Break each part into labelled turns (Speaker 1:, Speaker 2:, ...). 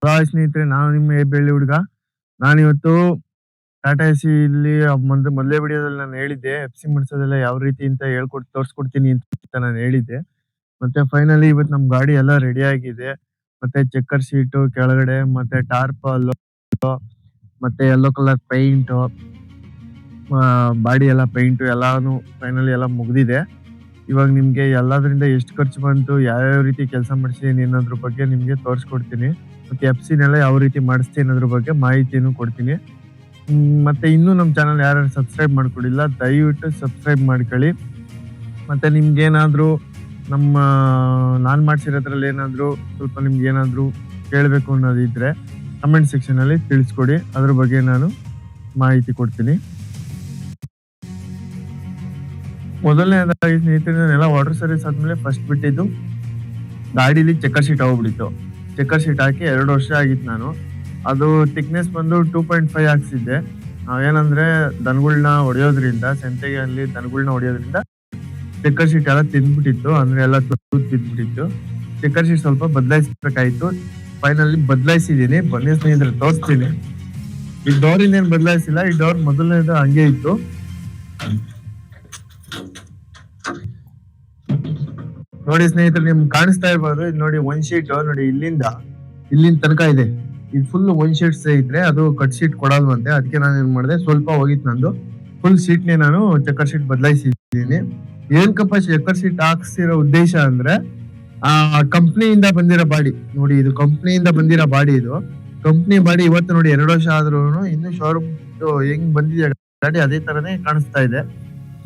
Speaker 1: Hi ಸ್ನೇಹಿತರೆ, ನಾನು ನಿಮ್ಮ ಬೆಳ್ಳಿ ಹುಡುಗ. ನಾನಿವತ್ತು ಟಾಟಾ ಎ ಸಿ ಇಲ್ಲಿ ಮೊದಲ, ಮೊದಲೇ ವಿಡಿಯೋದಲ್ಲಿ ನಾನು ಹೇಳಿದ್ದೆ ಎಫ್ ಸಿ ಮಾಡಿಸೋದೆಲ್ಲ ಯಾವ ರೀತಿ ಅಂತ ಹೇಳ್ಕೊಟ್ಟು ತೋರಿಸ್ಕೊಡ್ತೀನಿ ಅಂತ ನಾನು ಹೇಳಿದ್ದೆ. ಮತ್ತೆ ಫೈನಲಿ ಇವತ್ತು ನಮ್ಮ ಗಾಡಿ ಎಲ್ಲ ರೆಡಿ ಆಗಿದೆ. ಮತ್ತೆ ಚೆಕ್ಕರ್ ಶೀಟು ಕೆಳಗಡೆ, ಮತ್ತೆ ಟಾರ್ಪಲ್ ಮತ್ತೆ ಯೆಲ್ಲೋ ಕಲರ್ ಪೈಂಟು ಬಾಡಿ ಎಲ್ಲ ಪೈಂಟು ಎಲ್ಲಾನು ಫೈನಲಿ ಎಲ್ಲ ಮುಗಿದಿದೆ. ಇವಾಗ ನಿಮಗೆ ಎಲ್ಲದರಿಂದ ಎಷ್ಟು ಖರ್ಚು ಬಂತು, ಯಾವ್ಯಾವ ರೀತಿ ಕೆಲಸ ಮಾಡಿಸಿದ್ದೀನಿ ಅನ್ನೋದ್ರ ಬಗ್ಗೆ ನಿಮಗೆ ತೋರಿಸ್ಕೊಡ್ತೀನಿ. ಮತ್ತೆ ಎಫ್ ಸಿನೆಲ್ಲ ಯಾವ ರೀತಿ ಮಾಡಿಸ್ತೀನಿ ಅನ್ನೋದ್ರ ಬಗ್ಗೆ ಮಾಹಿತಿಯನ್ನು ಕೊಡ್ತೀನಿ. ಮತ್ತೆ ಇನ್ನೂ ನಮ್ಮ ಚಾನಲ್ ಯಾರು ಸಬ್ಸ್ಕ್ರೈಬ್ ಮಾಡ್ಕೊಡಿಲ್ಲ, ದಯವಿಟ್ಟು ಸಬ್ಸ್ಕ್ರೈಬ್ ಮಾಡ್ಕೊಳ್ಳಿ. ಮತ್ತೆ ನಿಮ್ಗೇನಾದ್ರೂ ನಮ್ಮ, ನಾನು ಮಾಡಿಸಿರೋದ್ರಲ್ಲಿ ಏನಾದರೂ ಸ್ವಲ್ಪ ನಿಮ್ಗೆ ಏನಾದರೂ ಕೇಳಬೇಕು ಅನ್ನೋದಿದ್ರೆ ಕಮೆಂಟ್ ಸೆಕ್ಷನ್ ಅಲ್ಲಿ ತಿಳಿಸ್ಕೊಡಿ. ಅದ್ರ ಬಗ್ಗೆ ನಾನು ಮಾಹಿತಿ ಕೊಡ್ತೀನಿ. ಮೊದಲನೇದಾಗಿ ಸ್ನೇಹಿತರೆಲ್ಲ ವಾಟರ್ ಸರ್ವಿಸ್ ಆದ್ಮೇಲೆ ಫಸ್ಟ್ ಬಿಟ್ಟಿದ್ದು ಗಾಡಿಲಿ ಚೆಕ್ಕರ್ ಶೀಟ್ ಹೋಗ್ಬಿಟ್ಟಿತ್ತು ಚೆಕ್ಕರ್ ಶೀಟ್ ಹಾಕಿ ಎರಡು ವರ್ಷ ಆಗಿತ್ತು ನಾನು. ಅದು ಥಿಕ್ನೆಸ್ ಬಂದು ಟೂ ಪಾಯಿಂಟ್ ಫೈವ್ ಹಾಕ್ಸಿದ್ದೆ ನಾವೇನಂದ್ರೆ ದನಗಳನ್ನ ಹೊಡೆಯೋದ್ರಿಂದ, ಸಂತೆಗೆ ಅಲ್ಲಿ ದನಗಳನ್ನ ಹೊಡೆಯೋದ್ರಿಂದ ಚೆಕ್ಕರ್ ಶೀಟ್ ಎಲ್ಲ ತಿಂದ್ಬಿಟ್ಟಿತ್ತು. ಅಂದ್ರೆ ಎಲ್ಲ ತಿಂದ್ಬಿಟ್ಟಿತ್ತು. ಚೆಕ್ಕರ್ ಶೀಟ್ ಸ್ವಲ್ಪ ಬದಲಾಯಿಸ್ಬೇಕಾಯ್ತು. ಫೈನಲಿ ಬದಲಾಯಿಸಿದೀನಿ ಬನ್ನಿ ಸ್ನೇಹಿತರೆ, ತೋರಿಸ್ತೀನಿ. ಈ ಡೋರ್ ಇನ್ನೇನು ಬದಲಾಯಿಸಿಲ್ಲ. ಈ ಡೋರ್ ಮೊದಲನೇದು ಹಂಗೆ ಇತ್ತು. ನೋಡಿ ಸ್ನೇಹಿತರೆ, ನಿಮ್ಗೆ ಕಾಣಿಸ್ತಾ ಇರ್ಬೋದು. ಇದು ನೋಡಿ ಒನ್ ಶೀಟ್ ನೋಡಿ ಇಲ್ಲಿಂದ ಇಲ್ಲಿಂದ ತನಕ ಇದೆ. ಇದು ಫುಲ್ ಒನ್ ಶೀಟ್ ಇದ್ರೆ ಅದು ಕಟ್ ಶೀಟ್ ಕೊಡಲ್ವಂತೆ. ಅದಕ್ಕೆ ನಾನು ಏನ್ ಮಾಡಿದೆ, ಸ್ವಲ್ಪ ಹೋಗಿತ್ತು ನಂದು. ಫುಲ್ ಶೀಟ್ನೇ ನಾನು ಚಕ್ಕರ್ ಶೀಟ್ ಬದಲಾಯಿಸಿದ್ದೀನಿ. ಏನಕ್ಕಪ್ಪ ಚಕ್ಕರ್ ಶೀಟ್ ಹಾಕ್ಸಿರೋ ಉದ್ದೇಶ ಅಂದ್ರೆ, ಆ ಕಂಪ್ನಿಯಿಂದ ಬಂದಿರೋ ಬಾಡಿ. ನೋಡಿ, ಇದು ಕಂಪ್ನಿಯಿಂದ ಬಂದಿರೋ ಬಾಡಿ ಇದು. ಕಂಪ್ನಿ ಬಾಡಿ ಇವತ್ತು ನೋಡಿ ಎರಡು ವರ್ಷ ಆದ್ರೂ ಇನ್ನು ಶೋರೂಮ್ ಹೆಂಗ್ ಬಂದಿದೆ ಗಾಡಿ ಅದೇ ತರನೇ ಕಾಣಿಸ್ತಾ ಇದೆ.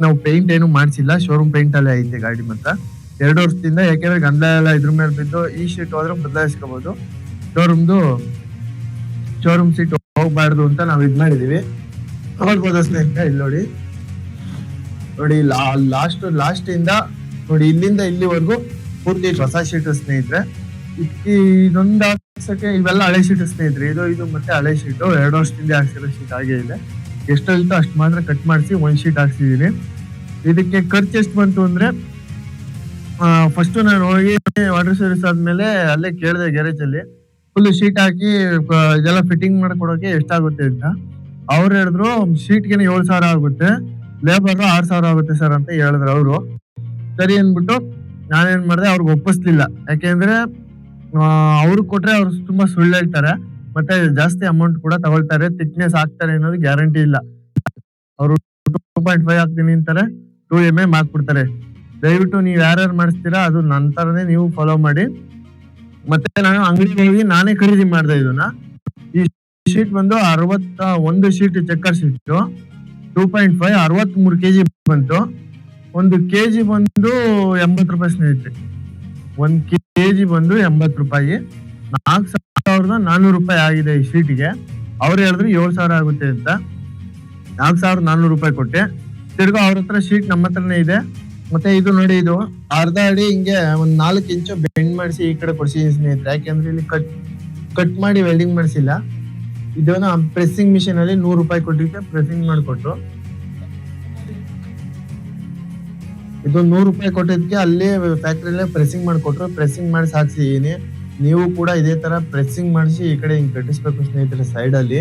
Speaker 1: ನಾವು ಪೇಂಟ್ ಏನು ಮಾಡಿಸಿಲ್ಲ. ಶೋರೂಮ್ ಪೇಂಟ್ ಅಲ್ಲೇ ಐತೆ ಗಾಡಿ ಮಾತ್ರ. ಎರಡು ವರ್ಷದಿಂದ ಯಾಕೆಂದ್ರೆ ಗಂಧ ಎಲ್ಲ ಇದ್ರ ಮೇಲೆ ಬಿದ್ದು ಈ ಶೀಟ್ ಹೋದ್ರೆ ಬದಲಾಯಿಸ್ಕೋಬಹುದು ಶೋರೂಮ್ದು ಶೋರೂಮ್ ಸೀಟ್ ಹೋಗ್ಬಾರ್ದು ಅಂತ ನಾವು ಇದ್ ಮಾಡಿದೀವಿ. ನೋಡ್ಬೋದು ಸ್ನೇಹಿತರೆ? ಇಲ್ಲಿ ನೋಡಿ. ನೋಡಿ ಲಾಸ್ಟ್ ಲಾಸ್ಟ್ ಇಂದ ನೋಡಿ ಇಲ್ಲಿಂದ ಇಲ್ಲಿವರೆಗೂ ಪೂರ್ತಿ ಹೊಸ ಶೀಟ್ ಸ್ನೇಹಿತರೆ. ಇದ್- ಇದೊಂದು ಹಾಕ್ಸಕ್ಕೆ ಇವೆಲ್ಲ ಹಳೆ ಶೀಟ್ ಸ್ನೇಹಿತರೆ. ಇದು ಇದು ಮತ್ತೆ ಹಳೆ ಶೀಟು. ಎರಡು ವರ್ಷದಿಂದ ಹಾಕ್ಸಿರೋ ಶೀಟ್ ಹಾಗೆ ಇದೆ. ಎಷ್ಟೋ ಅಷ್ಟು ಮಾತ್ರ ಕಟ್ ಮಾಡಿಸಿ ಒಂದ್ ಶೀಟ್ ಹಾಕ್ಸಿದೀನಿ. ಇದಕ್ಕೆ ಖರ್ಚು ಎಷ್ಟು ಬಂತು ಅಂದ್ರೆ ಫಸ್ಟ್ ನಾನು ಹೋಗಿ ವಾಟರ್ ಸರ್ವಿಸ್ ಆದ್ಮೇಲೆ ಅಲ್ಲೇ ಕೇಳಿದೆ ಗ್ಯಾರೇಜ್ ಅಲ್ಲಿ. ಫುಲ್ ಶೀಟ್ ಹಾಕಿ ಇದೆಲ್ಲ ಫಿಟ್ಟಿಂಗ್ ಮಾಡ್ಕೊಡೋಕೆ ಎಷ್ಟಾಗುತ್ತೆ ಅಂತ. ಅವ್ರು ಹೇಳಿದ್ರು ಶೀಟ್ಗೆ ಏಳು ಸಾವಿರ ಆಗುತ್ತೆ. ಲೇಬರ್ ಆರು ಸಾವಿರ ಆಗುತ್ತೆ ಸರ್ ಅಂತ ಹೇಳಿದ್ರು ಅವರು. ಸರಿ ಅಂದ್ಬಿಟ್ಟು ನಾನೇನ್ ಮಾಡಿದೆ, ಅವ್ರಿಗೆ ಒಪ್ಪಿಸ್ಲಿಲ್ಲ. ಯಾಕೆಂದ್ರೆ ಅವ್ರು ಕೊಟ್ರೆ ಅವ್ರು ತುಂಬಾ ಸುಳ್ಳು ಹೇಳ್ತಾರೆ. ಮತ್ತೆ ಜಾಸ್ತಿ ಅಮೌಂಟ್ ಕೂಡ ತಗೊಳ್ತಾರೆ. ತಿಕ್ನೆಸ್ ಆಗ್ತಾರೆ ಅನ್ನೋದು ಗ್ಯಾರಂಟಿ ಇಲ್ಲ. ಅವರು ಟೂ ಪಾಯಿಂಟ್ ಫೈವ್ ಹಾಕ್ತೀನಿ ಅಂತಾರೆ. ಟೂ ಎಂ ಎಂ ಹಾಕ್ಬಿಡ್ತಾರೆ ದಯವಿಟ್ಟು ನೀವು ಯಾರ್ಯಾರು ಮಾಡಿಸ್ತೀರಾ ಅದು ನಂತರನೇ ನೀವು ಫಾಲೋ ಮಾಡಿ. ಮತ್ತೆ ನಾನು ಅಂಗಡಿಗೆ ಹೋಗಿ ನಾನೇ ಖರೀದಿ ಮಾಡಿದೆ ಇದನ್ನ ಈ ಶೀಟ್ ಬಂದು ಅರವತ್ತ ಒಂದು sheet checker sheet. Two point five ಅರವತ್ ಮೂರು ಕೆಜಿ ಬಂತು. ಒಂದು ಕೆಜಿ ಬಂದು ಎಂಬತ್ತು ರೂಪಾಯಿ ಸ್ನೇಹಿತರೆ. ಕೆ ಕೆಜಿ ಬಂದು ಎಂಬತ್ತು ರೂಪಾಯಿ. ನಾಲ್ಕು ಸಾವಿರದ ನಾನ್ನೂರು ರೂಪಾಯಿ ಆಗಿದೆ ಈ ಶೀಟ್ಗೆ. ಅವ್ರು ಹೇಳಿದ್ರು ಏಳು ಸಾವಿರ ಆಗುತ್ತೆ ಅಂತ. ನಾಲ್ಕು ಸಾವಿರದ ನಾನ್ನೂರು ರೂಪಾಯಿ ಕೊಟ್ಟೆ. ತಿರ್ಗಾ ಅವ್ರ ಹತ್ರ ಶೀಟ್ ನಮ್ಮ ಹತ್ರನೇ ಇದೆ. ಮತ್ತೆ ಇದು ನೋಡಿ, ಇದು ಅರ್ಧ ಅಡಿ ಹಿಂಗೆ ಒಂದ್ ನಾಲ್ಕು ಇಂಚು ಬೆಂಡ್ ಮಾಡಿಸಿ ಈ ಕಡೆ ಕೊಡ್ಸಿದೀನಿ ಸ್ನೇಹಿತರೆ. ಯಾಕೆಂದ್ರೆ ಇಲ್ಲಿ ಕಟ್ ಕಟ್ ಮಾಡಿ ವೆಲ್ಡಿಂಗ್ ಮಾಡಿಸಿಲ್ಲ. ಇದನ್ನ ಪ್ರೆಸ್ಸಿಂಗ್ ಮಿಷಿನ್ ಅಲ್ಲಿ ನೂರು ರೂಪಾಯಿ ಕೊಟ್ಟಿದ್ದೆ ಪ್ರೆಸ್ಸಿಂಗ್ ಮಾಡಿಕೊಟ್ರು. ಇದು ನೂರು ರೂಪಾಯಿ ಕೊಟ್ಟಿದ್ಕೆ ಅಲ್ಲಿ ಫ್ಯಾಕ್ಟ್ರಿಲೇ ಪ್ರೆಸ್ಸಿಂಗ್ ಮಾಡಿಕೊಟ್ರು. ಪ್ರೆಸ್ಸಿಂಗ್ ಮಾಡಿ ಹಾಕ್ಸಿದೀನಿ ನೀವು ಕೂಡ ಇದೇ ತರ ಪ್ರೆಸ್ಸಿಂಗ್ ಮಾಡಿಸಿ ಈ ಕಡೆ ಹಿಂಗ್ ಕಟ್ಟಿಸ್ಬೇಕು ಸ್ನೇಹಿತರೆ ಸೈಡ್ ಅಲ್ಲಿ.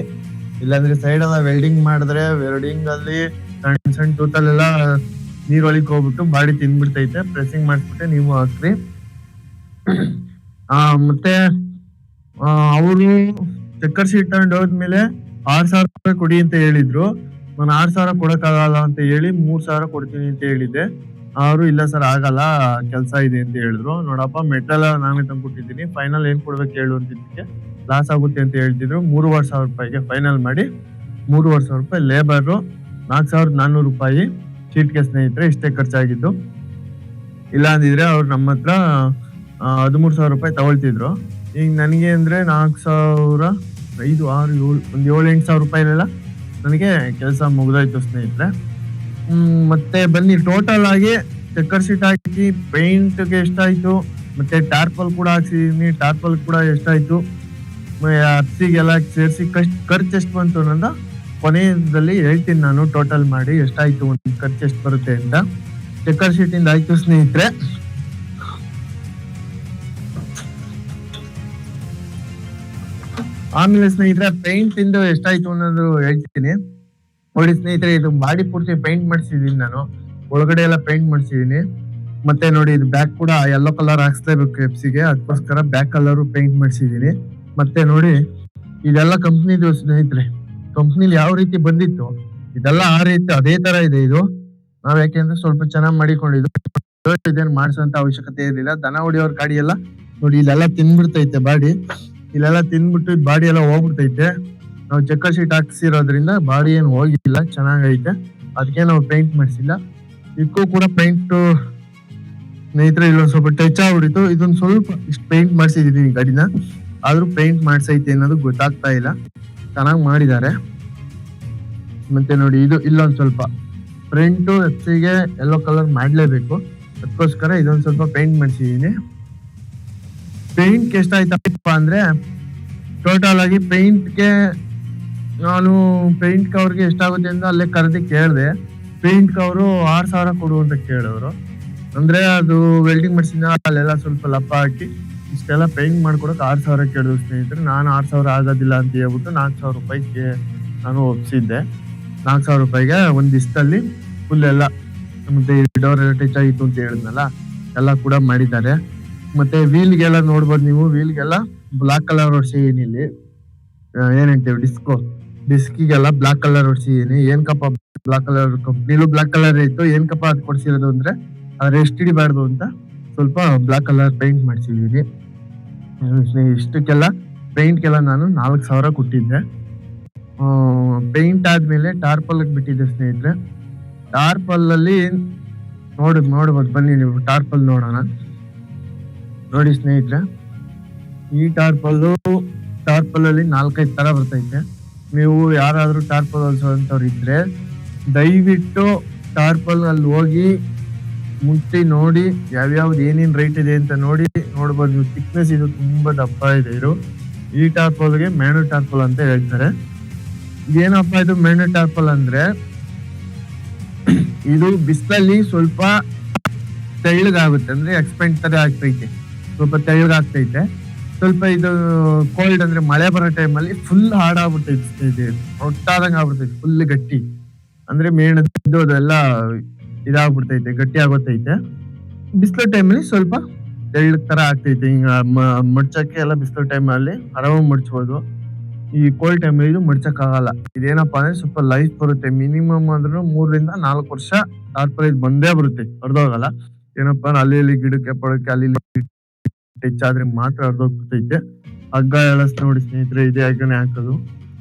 Speaker 1: ಇಲ್ಲಾಂದ್ರೆ ಸೈಡ್ ಎಲ್ಲ ವೆಲ್ಡಿಂಗ್ ಮಾಡಿದ್ರೆ ವೆಲ್ಡಿಂಗ್ ಅಲ್ಲಿ ಸಣ್ಣ ಸಣ್ಣ ತೂತಲ್ಲೆಲ್ಲ ನೀರೊಳಗೆ ಹೋಗ್ಬಿಟ್ಟು ಬಾಡಿ ತಿಂದ್ಬಿಡ್ತೈತೆ ಪ್ರೆಸ್ಸಿಂಗ್ ಮಾಡಿಸ್ಬಿಟ್ಟೆ ನೀವು ಹಾಕ್ರಿ. ಆ, ಮತ್ತೆ ಅವರು ಚಕ್ಕರ್ ಶೀಟ್ ತಗೊಂಡು ಹೋದ್ಮೇಲೆ ಆರ್ ಸಾವಿರ ರೂಪಾಯಿ ಕೊಡಿ ಅಂತ ಹೇಳಿದ್ರು. ನಾನು ಆರ್ ಸಾವಿರ ಕೊಡಕ್ಕಾಗಲ್ಲ ಅಂತ ಹೇಳಿ ಮೂರ್ ಸಾವಿರ ಕೊಡ್ತೀನಿ ಅಂತ ಹೇಳಿದ್ದೆ. ಅವರು ಇಲ್ಲ ಸರ್, ಆಗಲ್ಲ, ಕೆಲಸ ಇದೆ ಅಂತ ಹೇಳಿದ್ರು. ನೋಡಪ್ಪ ಮೆಟಲ್ ನಾನೇ ತಂದ್ಕೊಟ್ಟಿದ್ದೀನಿ. ಫೈನಲ್ ಏನ್ ಕೊಡ್ಬೇಕು ಹೇಳು ಅಂತಿದ್ದಕ್ಕೆ ಲಾಸ್ ಆಗುತ್ತೆ ಅಂತ ಹೇಳ್ತಿದ್ರು. ಮೂರುವರೆ ಸಾವಿರ ರೂಪಾಯಿಗೆ ಫೈನಲ್ ಮಾಡಿ, ಮೂರುವರೆ ಸಾವಿರ ರೂಪಾಯಿ ಲೇಬರು ನಾಲ್ಕು ಸಾವಿರದ ನಾನ್ನೂರು ರೂಪಾಯಿ. ಶೀಟ್ಗೆ ಸ್ನೇಹಿತರೆ, ಇಷ್ಟೇ ಖರ್ಚಾಗಿದ್ದು. ಇಲ್ಲ ಅಂದಿದ್ರೆ ಅವ್ರು ನಮ್ಮ ಹತ್ರ ಹದಿಮೂರು ಸಾವಿರ ರೂಪಾಯಿ ತಗೊಳ್ತಿದ್ರು. ಈಗ ನನಗೆ ಅಂದರೆ ನಾಲ್ಕು ಸಾವಿರ, ಐದು, ಆರು, ಏಳು, ಒಂದು ಏಳು ಎಂಟು ಸಾವಿರ ರೂಪಾಯಿಲೆಲ್ಲ ನನಗೆ ಕೆಲಸ ಮುಗಿದೋಯ್ತು ಸ್ನೇಹಿತರೆ. ಮತ್ತೆ ಬನ್ನಿ ಟೋಟಲ್ ಆಗಿ ಚಕ್ಕರ್ ಶೀಟ್ ಹಾಕಿ ಪೇಂಟ್ಗೆ ಎಷ್ಟಾಯಿತು, ಮತ್ತೆ ಟಾರ್ಪಲ್ ಕೂಡ ಹಾಕ್ಸಿದ್ದೀನಿ ಟಾರ್ಪಲ್ ಕೂಡ ಎಷ್ಟಾಯ್ತು ಅರ್ಸಿಗೆಲ್ಲ ಸೇರಿಸಿ ಖರ್ಚು ಎಷ್ಟು ಬಂತು ಅನ್ನೋದ ಕೊನೆಯಲ್ಲಿ ಹೇಳ್ತೀನಿ ನಾನು ಟೋಟಲ್ ಮಾಡಿ ಎಷ್ಟಾಯ್ತು ಒಂದು ಖರ್ಚು ಎಷ್ಟು ಬರುತ್ತೆ ಅಂತ. ಚೆಕ್ಕರ್ ಶೀಟ್ ಇಂದ ಆಯ್ತು ಸ್ನೇಹಿತರೆ. ಆಮೇಲೆ ಸ್ನೇಹಿತರೆ ಪೇಂಟ್ ಇಂದು ಎಷ್ಟಾಯ್ತು ಅನ್ನೋದು ಹೇಳ್ತೀನಿ. ನೋಡಿ ಸ್ನೇಹಿತರೆ, ಇದು ಬಾಡಿ ಪೂರ್ತಿ ಪೇಂಟ್ ಮಾಡಿಸಿದೀನಿ ನಾನು. ಒಳಗಡೆ ಎಲ್ಲ ಪೇಂಟ್ ಮಾಡಿಸಿದೀನಿ. ಮತ್ತೆ ನೋಡಿ, ಇದು ಬ್ಯಾಕ್ ಕೂಡ ಯೆಲ್ಲೋ ಕಲರ್ ಹಾಕ್ಸ್ಲೇಬೇಕು ಎಪ್ಸಿಗೆ ಅದಕ್ಕೋಸ್ಕರ ಬ್ಯಾಕ್ ಕಲರ್ ಪೇಂಟ್ ಮಾಡಿಸಿದೀನಿ. ಮತ್ತೆ ನೋಡಿ, ಇದೆಲ್ಲ ಕಂಪ್ನಿದು ಸ್ನೇಹಿತರೆ. ಕಂಪ್ನಿಲಿ ಯಾವ ರೀತಿ ಬಂದಿತ್ತು, ಇದೆಲ್ಲ ಆ ರೀತಿ ಅದೇ ತರ ಇದೆ ಇದು. ನಾವ್ ಯಾಕೆಂದ್ರೆ ಸ್ವಲ್ಪ ಚೆನ್ನಾಗಿ ಮಾಡಿಕೊಂಡಿದ್ದು. ಇದೇನ್ ಮಾಡಿಸೋಂತ ಅವಶ್ಯಕತೆ ಇರಲಿಲ್ಲ. ದನ ಹೊಡಿಯೋರ್ ಗಾಡಿ ಎಲ್ಲ ನೋಡಿ, ಇಲ್ಲೆಲ್ಲ ತಿನ್ಬಿಡ್ತೈತೆ ಬಾಡಿ. ಇಲ್ಲೆಲ್ಲ ತಿನ್ಬಿಟ್ಟು ಬಾಡಿ ಎಲ್ಲ ಹೋಗ್ಬಿಡ್ತೈತೆ. ನಾವು ಚೆಕ್ಕ ಶೀಟ್ ಹಾಕ್ಸಿರೋದ್ರಿಂದ ಬಾಡಿ ಏನು ಹೋಗಿಲ್ಲ, ಚೆನ್ನಾಗೈತೆ. ಅದಕ್ಕೆ ನಾವು ಪೇಂಟ್ ಮಾಡಿಸಿಲ್ಲ. ಇದಕ್ಕೂ ಕೂಡ ಪೇಂಟ್ ಸ್ನೇಹಿತರೆ, ಇಲ್ಲೊಂದು ಸ್ವಲ್ಪ ಟಚ್ ಆಗ್ಬಿಡಿತು. ಇದೊಂದು ಸ್ವಲ್ಪ ಇಷ್ಟು ಪೇಂಟ್ ಮಾಡಿಸಿದೀನಿ ಗಾಡಿನ. ಆದ್ರೂ ಪೇಂಟ್ ಮಾಡ್ಸೈತೆ ಅನ್ನೋದು ಗೊತ್ತಾಗ್ತಾ ಇಲ್ಲ. ಚೆನ್ನಾಗಿ ಮಾಡಿದ್ದಾರೆ. ಮತ್ತೆ ನೋಡಿ, ಇದು ಇಲ್ಲೊಂದು ಸ್ವಲ್ಪ ಫ್ರಂಟು ಎಫ್ಸಿಗೆ ಎಲ್ಲೋ ಕಲರ್ ಮಾಡಲೇಬೇಕು. ಅದಕ್ಕೋಸ್ಕರ ಇದೊಂದು ಸ್ವಲ್ಪ ಪೇಂಟ್ ಮಾಡಿಸಿದೀನಿ. ಪೇಂಟ್ ಎಷ್ಟಾಯ್ತಪ್ಪ ಅಂದರೆ ಟೋಟಲ್ ಆಗಿ ಪೇಂಟ್ಗೆ ನಾನು ಪೇಂಟ್ ಕವರ್ಗೆ ಎಷ್ಟಾಗುತ್ತೆ ಅಂತ ಅಲ್ಲೇ ಕರೆದಿ ಕೇಳಿದೆ. ಪೇಂಟ್ ಕವರು ಆರು ಸಾವಿರ ಕೊಡು ಅಂತ ಕೇಳೋರು. ಅಂದರೆ ಅದು ವೆಲ್ಡಿಂಗ್ ಮಾಡಿಸಿದ ಅಲ್ಲೆಲ್ಲ ಸ್ವಲ್ಪ ಲಪ್ಪ ಹಾಕಿ ಇಷ್ಟೆಲ್ಲ ಪೇಯಿಂಗ್ ಮಾಡ್ಕೊಡಕ್ ಆರು ಸಾವಿರ ಕೇಳಿದ್ರು ಸ್ನೇಹಿತರೆ. ನಾನು ಆರು ಸಾವಿರ ಆಗೋದಿಲ್ಲ ಅಂತ ಹೇಳ್ಬಿಟ್ಟು ನಾಲ್ಕು ಸಾವಿರ ರೂಪಾಯಿಗೆ ನಾನು ಒಪ್ಸಿದ್ದೆ. ನಾಲ್ಕು ಸಾವಿರ ರೂಪಾಯಿಗೆ ಒಂದು ಫುಲ್ ಎಲ್ಲ ಮತ್ತೆ ಡೋರ್ ಟಚ್ ಆಗಿತ್ತು ಅಂತ ಹೇಳಿದ್ನಲ್ಲ ಎಲ್ಲ ಕೂಡ ಮಾಡಿದ್ದಾರೆ. ಮತ್ತೆ ವೀಲ್ಗೆಲ್ಲ ನೋಡ್ಬೋದು ನೀವು ವೀಲ್ಗೆಲ್ಲ ಬ್ಲಾಕ್ ಕಲರ್ ಹೊಡ್ಸಿದೀನಿ ಇಲ್ಲಿ? ಆ, ಏನ್ ಹೇಳ್ತೇವೆ ಡಿಸ್ಕೋ ಡಿಸ್ಕಿಗೆಲ್ಲ ಬ್ಲಾಕ್ ಕಲರ್ ಹೊಡ್ಸಿದೀನಿ ಏನ್? ಕಪ್ಪ ಬ್ಲಾಕ್ ಕಲರ್ ಕಂಪ್ನಿಲೂ ಬ್ಲಾಕ್ ಕಲರ್ ಇತ್ತು ಏನ್ ಕಪ್ಪ ಅದು ಕೊಡ್ಸಿರೋದು ಅಂದ್ರೆ ಅದ್ರ ಎಷ್ಟು ಹಿಡಿಬಾರ್ದು ಅಂತ ಸ್ವಲ್ಪ ಬ್ಲಾಕ್ ಕಲರ್ ಪೇಂಟ್ ಮಾಡಿಸಿದೀನಿ. ಇಷ್ಟಕ್ಕೆಲ್ಲ ಪೇಂಟ್ಗೆಲ್ಲ ನಾನು ನಾಲ್ಕು ಸಾವಿರ ಕೊಟ್ಟಿದ್ದೆ. ಪೇಂಟ್ ಆದ್ಮೇಲೆ ಟಾರ್ಪಲ್ ಬಿಟ್ಟಿದ್ದೆ ಸ್ನೇಹಿತರೆ. ಟಾರ್ಪಲ್ ಅಲ್ಲಿ ನೋಡಿ, ನೋಡ್ಬೋದು, ಬನ್ನಿ ನೀವು ಟಾರ್ಪಲ್ ನೋಡೋಣ. ನೋಡಿ ಸ್ನೇಹಿತರೆ, ಈ ಟಾರ್ಪಲ್ಲು ಟಾರ್ಪಲ್ ಅಲ್ಲಿ ನಾಲ್ಕೈದು ತರ ಬರ್ತೈತೆ. ನೀವು ಯಾರಾದರೂ ಟಾರ್ಪಲ್ ಹೊಲ್ಸೋಂಥವ್ರು ಇದ್ದರೆ ದಯವಿಟ್ಟು ಟಾರ್ಪಲ್ ಅಲ್ಲಿ ಹೋಗಿ ಮುಟ್ಟಿ ನೋಡಿ, ಯಾವ್ಯಾವ್ದು ಏನೇನ್ ರೇಟ್ ಇದೆ ಅಂತ ನೋಡಿ ನೋಡ್ಬೋದು. ನೀವು ಥಿಕ್ನೆಸ್ ಇದು ತುಂಬಾ ದಪ್ಪ ಇದೆ ಇದು. ಈ ಟಾರ್ಪಲ್ಗೆ ಮೇಣು ಟಾರ್ಪಲ್ ಅಂತ ಹೇಳ್ತಾರೆ. ಏನಪ್ಪ ಇದು ಮೇಣು ಟಾರ್ಪಲ್ ಅಂದ್ರೆ, ಇದು ಬಿಸಿಲಲ್ಲಿ ಸ್ವಲ್ಪ ತೆಳ್ಳಗಾಗುತ್ತೆ. ಅಂದ್ರೆ ಎಕ್ಸ್ಪೆಂಡ್ ತರ ಆಗ್ತೈತೆ. ಸ್ವಲ್ಪ ತೆಳ್ಳಗಾಗ್ತೈತೆ. ಸ್ವಲ್ಪ ಇದು ಕೋಲ್ಡ್ ಅಂದ್ರೆ ಮಳೆ ಬರೋ ಟೈಮಲ್ಲಿ ಫುಲ್ ಹಾಡಾಗ್ಬಿಟ್ಟೈತೆ. ಒಟ್ಟಾದಂಗ ಆಗ್ಬಿಡ್ತೈತೆ ಫುಲ್ ಗಟ್ಟಿ. ಅಂದ್ರೆ ಮೇಣದ್ದು ಅದೆಲ್ಲ ಇದಾಗ್ಬಿಡ್ತೈತೆ ಗಟ್ಟಿ ಆಗೋತೈತೆ ಬಿಸಿಲು ಟೈಮಲ್ಲಿ ಸ್ವಲ್ಪ ತೆಳ್ಳ ತರ ಆಗ್ತೈತೆ. ಮ- ಮಡ್ಚಕ್ಕೆ ಎಲ್ಲ ಬಿಸಿಲು ಟೈಮಲ್ಲಿ ಆರಾಮಾಗಿ ಮಡ್ಚ್ಬೋದು. ಈ ಕೋಲ್ಡ್ ಟೈಮಲ್ಲಿ ಇದು ಮಡ್ಚಕ್ ಆಗಲ್ಲ ಇದೇನಪ್ಪ ಅಂದ್ರೆ ಸ್ವಲ್ಪ ಲೈಫ್ ಬರುತ್ತೆ. ಮಿನಿಮಮ್ ಅಂದ್ರೂ ಮೂರರಿಂದ ನಾಲ್ಕು ವರ್ಷ ಟಾರ್ಪಲ್ ಇದು ಬಂದೇ ಬರುತ್ತೆ. ಅರ್ಧೋಗಲ್ಲ ಏನಪ್ಪ ಅಂದ್ರೆ ಅಲ್ಲಿ ಇಲ್ಲಿ ಗಿಡಕ್ಕೆ ಪಡಕ್ಕೆ ಅಲ್ಲಿ ಆದ್ರೆ ಮಾತ್ರ ಅರ್ಧೋಗ್ಬಿಡ್ತೈತೆ. ಹಗ್ಗ ಎಳಸ್ ನೋಡಿ ಸ್ನೇಹಿತರೆ, ಇದೇ ಹಗ್ಗನೇ ಹಾಕೋದು.